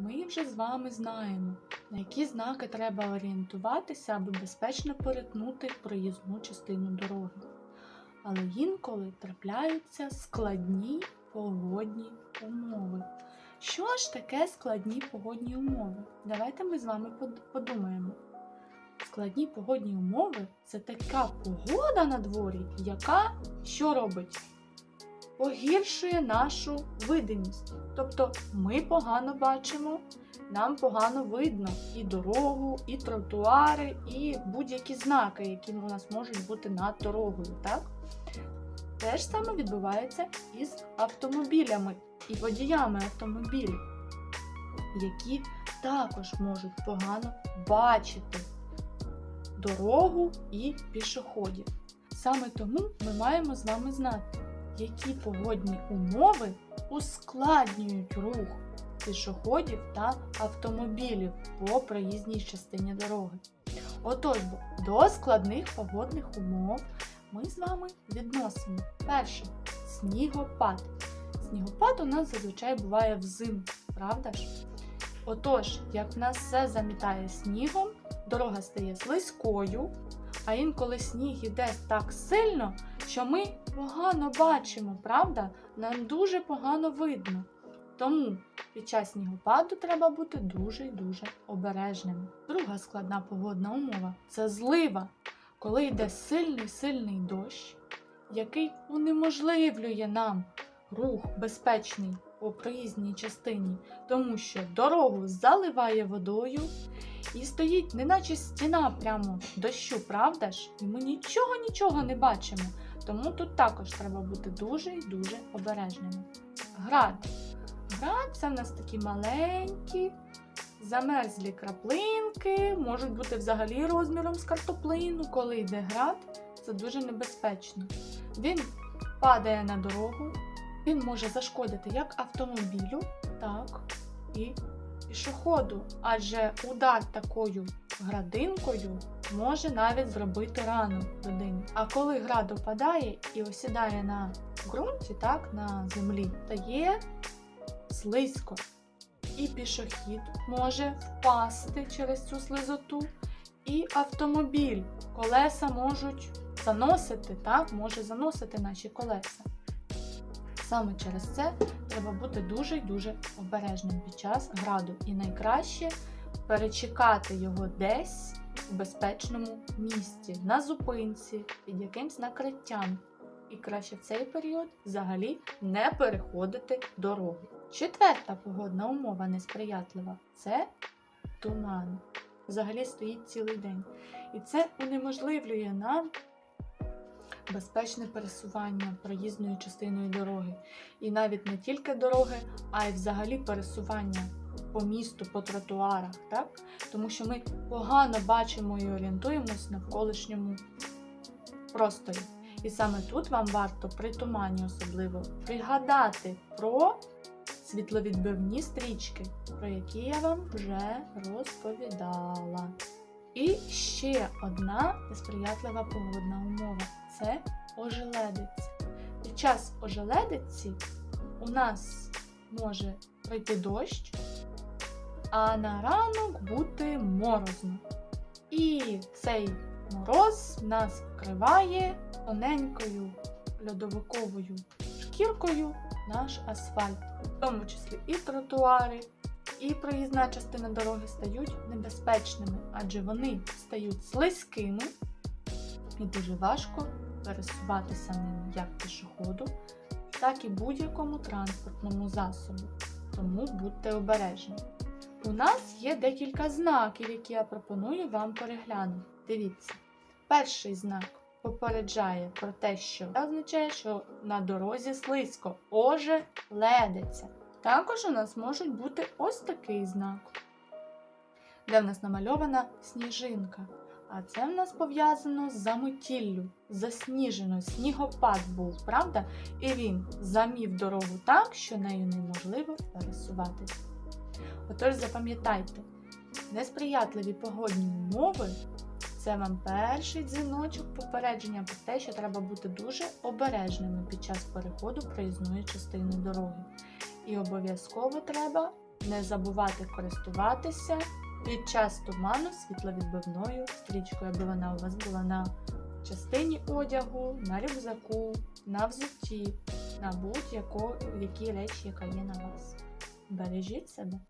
ми вже з вами знаємо, на які знаки треба орієнтуватися, аби безпечно перетнути проїзну частину дороги. Але інколи трапляються складні погодні умови. Що ж таке складні погодні умови? Давайте ми з вами подумаємо. Складні погодні умови це така погода на дворі, яка що робить? Погіршує нашу видимість. Тобто ми погано бачимо, нам погано видно і дорогу, і тротуари, і будь-які знаки, які у нас можуть бути над дорогою. Так? Те ж саме відбувається із автомобілями і водіями автомобілів, які також можуть погано бачити дорогу і пішоходів. Саме тому ми маємо з вами знати, які погодні умови ускладнюють рух пішоходів та автомобілів по проїзній частині дороги. Отож, до складних погодних умов ми з вами відносимо перше снігопад. Снігопад у нас зазвичай буває взимку, правда ж? Отож, як в нас все замітає снігом, дорога стає слизькою, а інколи сніг іде так сильно, що ми погано бачимо, правда? Нам дуже погано видно. Тому під час снігопаду треба бути дуже і дуже обережними. Друга складна погодна умова це злива, коли йде сильний сильний дощ, який унеможливлює нам рух безпечний по проїзній частині, тому що дорогу заливає водою і стоїть неначе стіна прямо дощу, правда ж? І ми нічого нічого не бачимо. Тому тут також треба бути дуже і дуже обережними. Град. Град це в нас такі маленькі, замерзлі краплинки, можуть бути взагалі розміром з картоплину. Коли йде град, це дуже небезпечно. Він падає на дорогу, він може зашкодити як автомобілю, так і пішоходу, адже удар такою градинкою може навіть зробити рану людині. А коли град опадає і осідає на ґрунті, так, на землі, стає слизько. І пішохід може впасти через цю слизоту, і автомобіль, колеса можуть заносити, так, може заносити наші колеса. Саме через це треба бути дуже й дуже обережним під час граду. І найкраще перечекати його десь у безпечному місці, на зупинці, під якимсь накриттям. І краще в цей період взагалі не переходити дорогу. Четверта погодна умова несприятлива це туман. Взагалі стоїть цілий день. І це унеможливлює нам безпечне пересування проїзною частиною дороги. І навіть не тільки дороги, а й взагалі пересування по місту, по тротуарах, так? Тому що ми погано бачимо і орієнтуємось навколишньому просторі. І саме тут вам варто при тумані особливо пригадати про світловідбивні стрічки, про які я вам вже розповідала. І ще одна несприятлива погодна умова це ожеледиця. Під час ожеледиці у нас може пройти дощ, а на ранок бути морозно. І цей мороз нас вкриває тоненькою льодовиковою шкіркою наш асфальт, в тому числі і тротуари, і проїзна частина дороги стають небезпечними, адже вони стають слизькими і дуже важко пересуватися ними як пішоходу, так і будь-якому транспортному засобу. Тому будьте обережні. У нас є декілька знаків, які я пропоную вам переглянути. Дивіться, перший знак попереджає про те, що означає, що на дорозі слизько, оже ледиться. Також у нас можуть бути ось такий знак, де в нас намальована сніжинка. А це в нас пов'язано з заметіллю, засніжено, снігопад був, правда? І він замів дорогу так, що нею неможливо пересуватися. Отож, запам'ятайте, несприятливі погодні умови це вам перший дзвіночок попередження про те, що треба бути дуже обережними під час переходу проїзної частини дороги. І обов'язково треба Не забувати користуватися під час туману світловідбивною стрічкою, аби вона у вас була на частині одягу, на рюкзаку, на взутті, на будь-якій речі, яка є на вас. Бережіть себе.